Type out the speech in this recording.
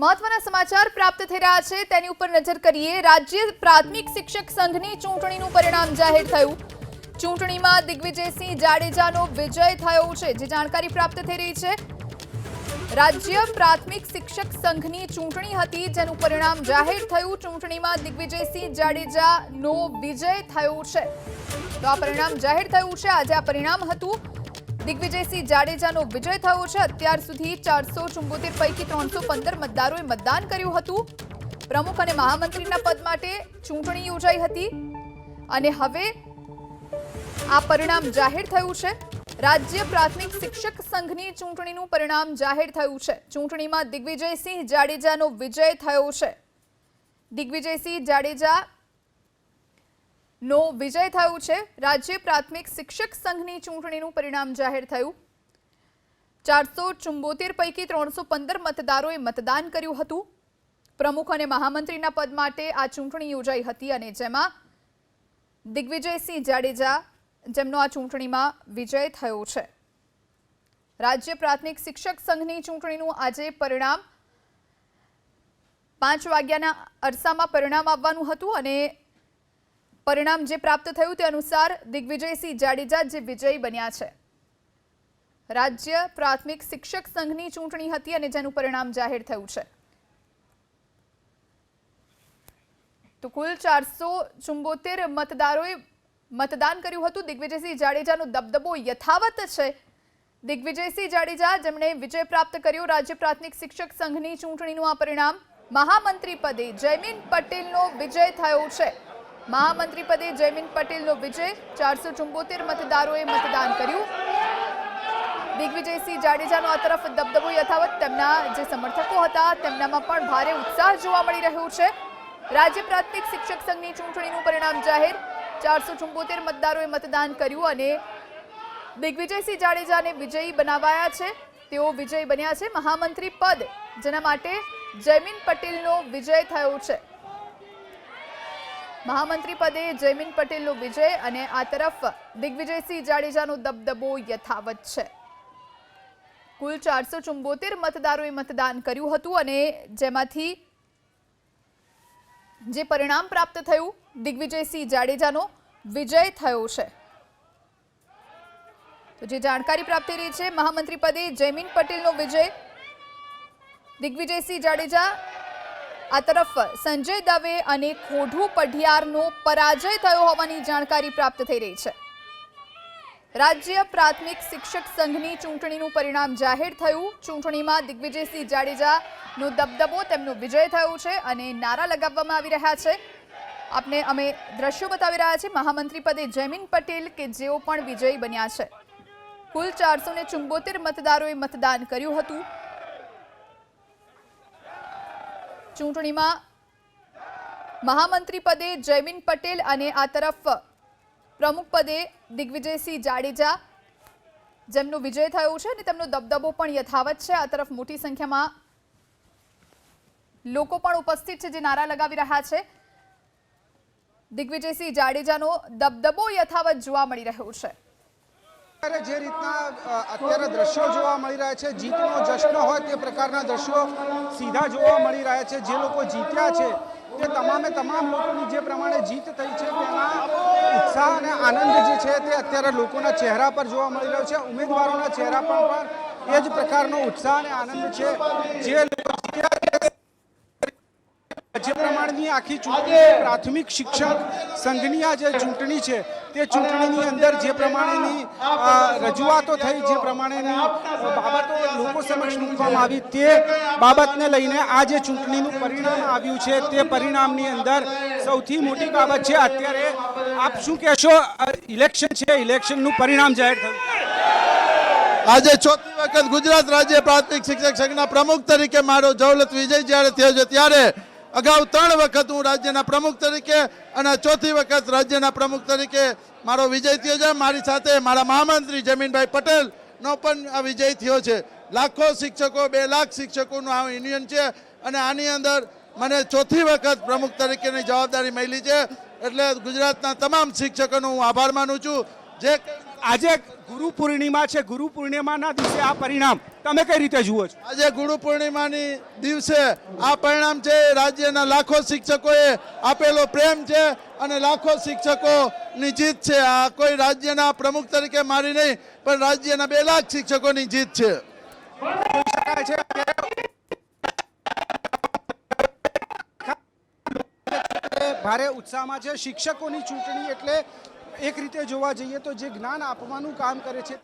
મહત્વના સમાચાર પ્રાપ્ત થઈ રહ્યા છે. તેની ઉપર નજર કરીએ. રાજ્ય પ્રાથમિક શિક્ષક સંઘની ચૂંટણીનું પરિણામ જાહેર થયું. ચૂંટણીમાં દિગ્વિજયસિંહ જાડેજાનો વિજય થયો છે, જે જાણકારી પ્રાપ્ત થઈ રહી છે. રાજ્ય પ્રાથમિક શિક્ષક સંઘની ચૂંટણી હતી, જેનું પરિણામ જાહેર થયું. ચૂંટણીમાં દિગ્વિજયસિંહ જાડેજાનો વિજય થયો છે. તો આ પરિણામ જાહેર થયું છે. આજે આ પરિણામ હતું. દિગ્વિજયસિંહ જાડેજાનો વિજય થયો છે. અત્યાર સુધી ચારસો ચુંબોતેર પૈકી ત્રણસો પંદર મતદારોએ મતદાન કર્યું હતું. પ્રમુખ અને મહામંત્રીના પદ માટે ચૂંટણી યોજાઈ હતી. અને હવે આ પરિણામ જાહેર થયું છે. રાજ્ય પ્રાથમિક શિક્ષક સંઘની ચૂંટણીનું પરિણામ જાહેર થયું છે. ચૂંટણીમાં દિગ્વિજયસિંહ જાડેજાનો વિજય થયો છે. દિગ્વિજયસિંહ જાડેજા નો વિજય થયો છે. રાજ્ય પ્રાથમિક શિક્ષક સંઘની ચૂંટણીનું પરિણામ જાહેર થયું. ચારસો ચુંબોતેર પૈકી ત્રણસો પંદર મતદારોએ મતદાન કર્યું હતું. પ્રમુખ અને મહામંત્રીના પદ માટે આ ચૂંટણી યોજાઈ હતી અને જેમાં દિગ્વિજયસિંહ જાડેજા, જેમનો આ ચૂંટણીમાં વિજય થયો છે. રાજ્ય પ્રાથમિક શિક્ષક સંઘની ચૂંટણીનું આજે પરિણામ પાંચ વાગ્યાના અરસામાં પરિણામ આવવાનું હતું અને પરિણામ જે પ્રાપ્ત થયું તે અનુસાર દિગ્વિજયસિંહ જાડેજા જે વિજયી બન્યા છે. રાજ્ય પ્રાથમિક શિક્ષક સંઘની ચૂંટણી હતી અને જેનું પરિણામ જાહેર થયું છે. તો કુલ ચારસો ચુંબોતેર મતદારોએ મતદાન કર્યું હતું. દિગ્વિજયસિંહ જાડેજાનો દબદબો યથાવત છે. દિગ્વિજયસિંહ જાડેજા, જેમણે વિજય પ્રાપ્ત કર્યો, રાજ્ય પ્રાથમિક શિક્ષક સંઘની ચૂંટણીનું આ પરિણામ મહામંત્રી પદે જયમીન પટેલનો વિજય થયો છે. મહામંત્રી પદે જયમીન પટેલનો વિજય. ચારસો ચુંબોતેર મતદારોએ મતદાન કર્યું. દિગ્વિજયસિંહ જાડેજાનો આ તરફ દબદબો યથાવત. તેમના જે સમર્થકો હતા, તેમનામાં પણ ભારે ઉત્સાહ જોવા મળી રહ્યો છે. રાજ્ય પ્રાથમિક શિક્ષક સંઘની ચૂંટણીનું પરિણામ જાહેર. ચારસો ચુંબોતેર મતદારોએ મતદાન કર્યું અને દિગ્વિજયસિંહ જાડેજાને વિજયી બનાવાયા છે. તેઓ વિજય બન્યા છે. મહામંત્રી પદ જેના માટે જયમીન પટેલનો વિજય થયો છે. મહામંત્રી પદે જયમીન પટેલનો વિજય અને આ તરફ દિગ્વિજયસિંહ જાડેજાનો દબદબો યથાવત છે. કુલ ચારસો ચુંબોતેર મતદારોએ મતદાન કર્યું હતું અને જેમાંથી જે પરિણામ પ્રાપ્ત થયું, દિગ્વિજયસિંહ જાડેજાનો વિજય થયો છે. તો જે જાણકારી પ્રાપ્ત રહી છે મહામંત્રી પદે જયમીન પટેલનો વિજય, દિગ્વિજયસિંહ જાડેજા આ તરફ સંજય દવે અને ખોઢુ પઢિયારનો પરાજય થયો હોવાની જાણકારી પ્રાપ્ત થઈ રહી છે. રાજ્ય પ્રાથમિક શિક્ષક સંઘની ચૂંટણીનું પરિણામ જાહેર થયું. ચૂંટણીમાં દિગ્વિજયસિંહ જાડેજાનો દબદબો તેમનો વિજય થયો છે અને નારા લગાવવામાં આવી રહ્યા છે. આપને અમે દ્રશ્યો બતાવી રહ્યા છીએ. મહામંત્રી પદે જયમીન પટેલ કે જેઓ પણ વિજયી બન્યા છે. કુલ ચારસો મતદારોએ મતદાન કર્યું હતું. ચૂંટણીમાં મહામંત્રી પદે જયમીન પટેલ અને આ તરફ પ્રમુખ પદે દિગ્વિજયસિંહ જાડેજા. જેમનો વિજય થયો છે અને તેમનો દબદબો પણ યથાવત છે. આ તરફ મોટી સંખ્યામાં લોકો પણ ઉપસ્થિત છે જે નારા લગાવી રહ્યા છે. દિગ્વિજયસિંહ જાડેજાનો દબદબો યથાવત જોવા મળી રહ્યો છે. જે રીતના અત્યારે દ્રશ્યો જોવા મળી રહ્યા છે, જીતનો જશ્ન હોય તે પ્રકારના દ્રશ્યો સીધા જોવા મળી રહ્યા છે. જે લોકો જીત્યા છે, તે તમામે તમામ લોકોની જે પ્રમાણે જીત થઈ છે, તેમાં ઉત્સાહ અને આનંદ જે છે તે અત્યારે લોકોના ચહેરા પર જોવા મળી રહ્યો છે. ઉમેદવારોના ચહેરા પર પણ એ જ પ્રકારનો ઉત્સાહ અને આનંદ છે જે જે પ્રમાણની આખી ચૂંટણી પ્રાથમિક શિક્ષક સંઘની આ જે ચૂંટણી છે તે ચૂંટણીની અંદર જે પ્રમાણેની રજૂઆતો થઈ જે પ્રમાણેની બાબતો લોકો સમક્ષ મૂકવામાં આવી તે બાબતને લઈને આ જે ચૂંટણીનું પરિણામ આવ્યું છે તે પરિણામની અંદર સૌથી મોટી બાબત છે. અત્યારે આપ શું કહેશો? ઇલેક્શન છે ઇલેક્શનનું પરિણામ જાહેર થયું. આજે ચોથી વખત ગુજરાત રાજ્ય પ્રાથમિક શિક્ષક સંઘના પ્રમુખ તરીકે મારો જવલત વિજય જ્યારે થયો છે ત્યારે અગાઉ ત્રણ વખત હું રાજ્યના પ્રમુખ તરીકે અને ચોથી વખત રાજ્યના પ્રમુખ તરીકે મારો વિજય થયો છે. મારી સાથે મારા મહામંત્રી જમીનભાઈ પટેલનો પણ આ વિજય થયો છે. લાખો શિક્ષકો, બે લાખ શિક્ષકોનું આ યુનિયન છે અને આની અંદર મને ચોથી વખત પ્રમુખ તરીકેની જવાબદારી મળી છે. એટલે ગુજરાતના તમામ શિક્ષકોનો હું આભાર માનું છું. જે આજે ગુરુ પૂર્ણિમા છે. ગુરુ પૂર્ણિમાના દિવસે આ પરિણામ તમે કઈ રીતે જુઓ છો? આજે ગુરુ પૂર્ણિમાની દિવસે આ પરિણામ છે. રાજ્યના લાખો શિક્ષકોએ આપેલો પ્રેમ છે અને લાખો શિક્ષકોની જીત છે. આ કોઈ રાજ્યના પ્રમુખ તરીકે મારી નહીં પણ રાજ્યના બે લાખ શિક્ષકોની જીત છે. ભારે ઉત્સાહમાં છે. શિક્ષકોની ચૂંટણી એટલે એક રીતે જોવા જઈએ તો જે જ્ઞાન આપવાનું કામ કરે છે